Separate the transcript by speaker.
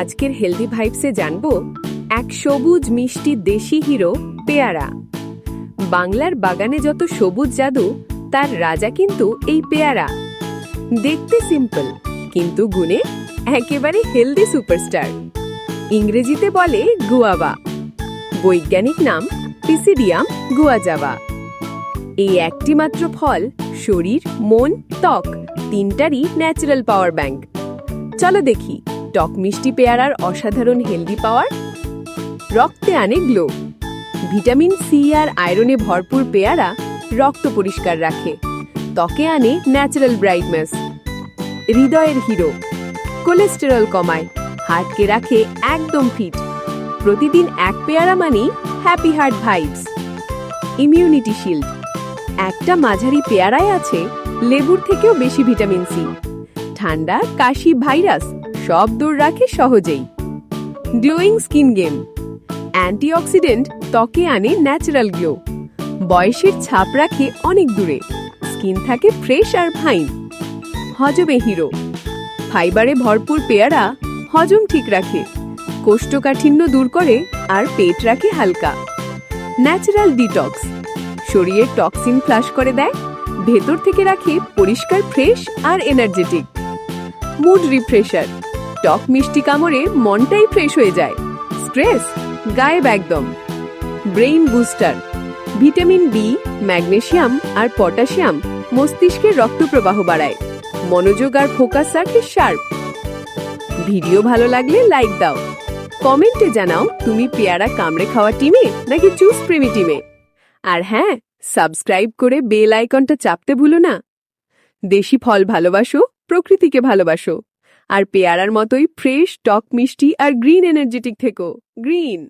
Speaker 1: আজকের হেলদি ভাইবসে জানব এক সবুজ মিষ্টি দেশি হিরো পেয়ারা। বাংলার বাগানে যত সবুজ জাদু, তার রাজা কিন্তু এই পেয়ারা। দেখতে সিম্পল কিন্তু গুণে একেবারে হেলদি সুপারস্টার ইংরেজিতে বলে গুয়াবা। বৈজ্ঞানিক নাম পিসিডিয়াম গুয়াজাবা। এই একটি মাত্র ফল শরীর, মন, ত্বক, তিনটারই ন্যাচারাল পাওয়ার ব্যাংক চলো দেখি। টক মিষ্টি পেয়ারার অসাধারণ হেলদি পাওয়ার, রক্তে আনে গ্লো। ভিটামিন সি আর আয়রনে ভরপুর পেয়ারা রক্ত পরিষ্কার রাখে। ত্বকে আনে ন্যাচারাল ব্রাইটনেস। হৃদয়ের হিরো। কোলেস্টেরল কমায়। হার্টকে রাখে একদম ফিট। প্রতিদিন এক পেয়ারা মানেই happy heart vibes. Immunity shield. একটা মাঝারি পেয়ারায় আছে লেবুর থেকেও বেশি ভিটামিন সি। ঠান্ডা, কাশি ভাইরাস সব দূর রাখে সহজেই। গ্লোয়িং স্কিন গেম অ্যান্টিঅক্সিডেন্ট ত্বকে আনে ন্যাচারাল গ্লো বয়সের ছাপ রাখে অনেক দূরে। স্কিন থাকে ফ্রেশ আর ফাইন হজমে হিরো ফাইবারে ভরপুর পেয়ারা হজম ঠিক রাখে। কোষ্ঠকাঠিন্য দূর করে আর পেট রাখে হালকা। ন্যাচারাল ডিটক্স শরীরের টক্সিন ফ্লাশ করে দেয়। ভেতর থেকে রাখে পরিষ্কার ফ্রেশ আর এনার্জেটিক মুড রিফ্রেশার টক মিষ্টি কামড়ে মনটাই ফ্রেশ হয়ে যায়। স্ট্রেস গায়েব একদম। Brain booster vitamin B magnesium আর পটাশিয়াম মস্তিষ্কের রক্ত প্রবাহ বাড়ায়। মনোযোগ আর ফোকাস রাখে শার্প ভিডিও ভালো লাগলে লাইক দাও। কমেন্টে জানাও, তুমি পেয়ারা কামড়ে খাওয়া টিমে নাকি চুজ প্রেমী টিমে আর হ্যাঁ সাবস্ক্রাইব করে বেল আইকনটা চাপতে ভুলো না। দেশি ফল ভালোবাসো, প্রকৃতিকে ভালোবাসো। আর পেয়ারার মতোই ফ্রেশ টক মিষ্টি আর গ্রিন এনার্জেটিক থেকো। গ্রিন